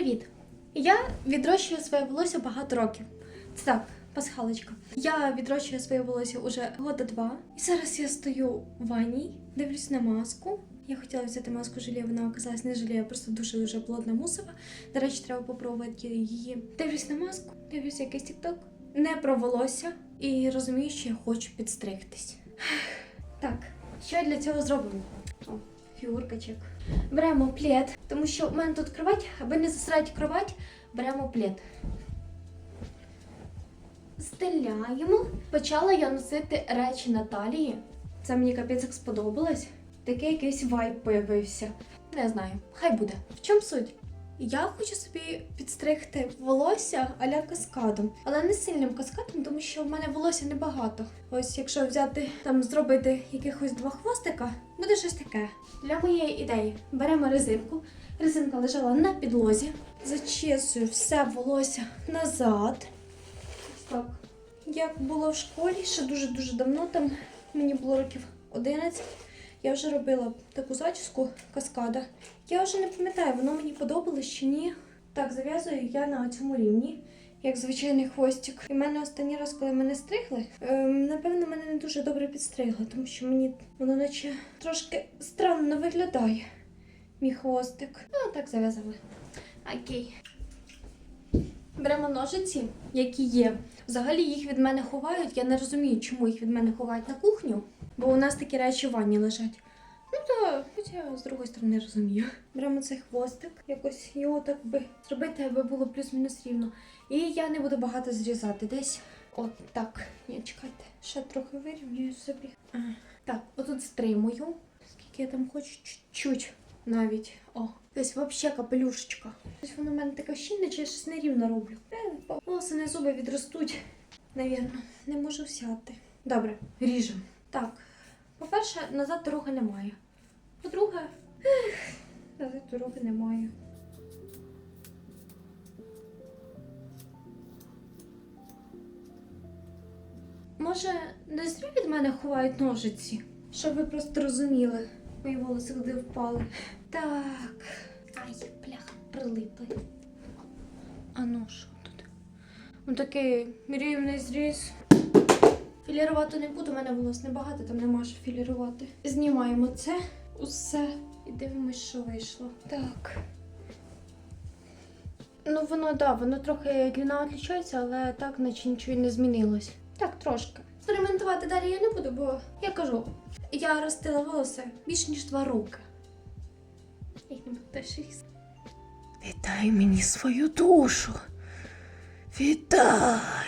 Привіт! Я відрощую своє волосся багато років. Це так, пасхалочка. Я відрощую своє волосся уже года два. І зараз я стою в ванні, дивлюсь на маску. Я хотіла взяти маску желе, вона оказалась не желе, а просто дуже-дуже плотна мусова. До речі, треба попробувати її. Дивлюсь на маску, дивлюсь якийсь тікток. Не про волосся і розумію, що я хочу підстригтись. Так, що я для цього зроблю? О, фігурка чек. Беремо плед, тому що в мене тут кровать, аби не засрати кровать, беремо плед. Стеляємо. Почала я носити речі Наталії. Це мені капець як сподобалось. Такий якийсь вайб появився. Не знаю, хай буде. В чому суть? Я хочу собі підстригти волосся аля каскадом, але не сильним каскадом, тому що в мене волосся небагато. Ось якщо взяти там зробити якихось два хвостика, буде щось таке. Для моєї ідеї беремо резинку. Резинка лежала на підлозі. Зачесую все волосся назад. Так. Як було в школі, ще дуже-дуже давно, там мені було років 11. Я вже робила таку зачіску каскада. Я вже не пам'ятаю, воно мені подобалось чи ні. Так, зав'язую я на цьому рівні, як звичайний хвостик. І в мене останній раз, коли мене стригли, ем, напевно, мене не дуже добре підстригли, тому що мені воно наче трошки странно виглядає. Мій хвостик. Ну, так зав'язали. Окей. Беремо ножиці, які є. Взагалі їх від мене ховають. Я не розумію, чому їх від мене ховають на кухню, бо у нас такі речі в ванні лежать. Ну то, хоча з другої сторони розумію. Беремо цей хвостик, якось його так би зробити, аби було плюс-мінус рівно. І я не буду багато зрізати. Десь от так. Ні, чекайте, ще трохи вирівнюю собі. А, Так, отут стримую. Скільки я там хочу, чуть-чуть навіть. О, десь взагалі капелюшечка. Ось воно в мене таке щільне, чи я щось нерівно роблю. Е, Волоси на зуби відростуть. Навірно, не можу взяти. Добре, ріжемо. Так, по-перше, назад дороги немає. По-друге, назад дороги немає. Може, не зря від мене ховають ножиці, щоб ви просто розуміли. Мої волоси куди впали. Так. Ай, бляха, прилипли. А ну що тут? Ось такий рівний зріз. Філірувати не буду, у мене волос небагато, там нема що філірувати. Знімаємо це усе і дивимось, що вийшло. Так. Ну, воно, да, воно трохи длина відлічається, але так, наче нічого й не змінилось. Так, трошки. Експериментувати далі я не буду, бо я кажу, я ростила волоси більш ніж два роки. Їх не буду теж. Віддай мені свою душу. Віддай.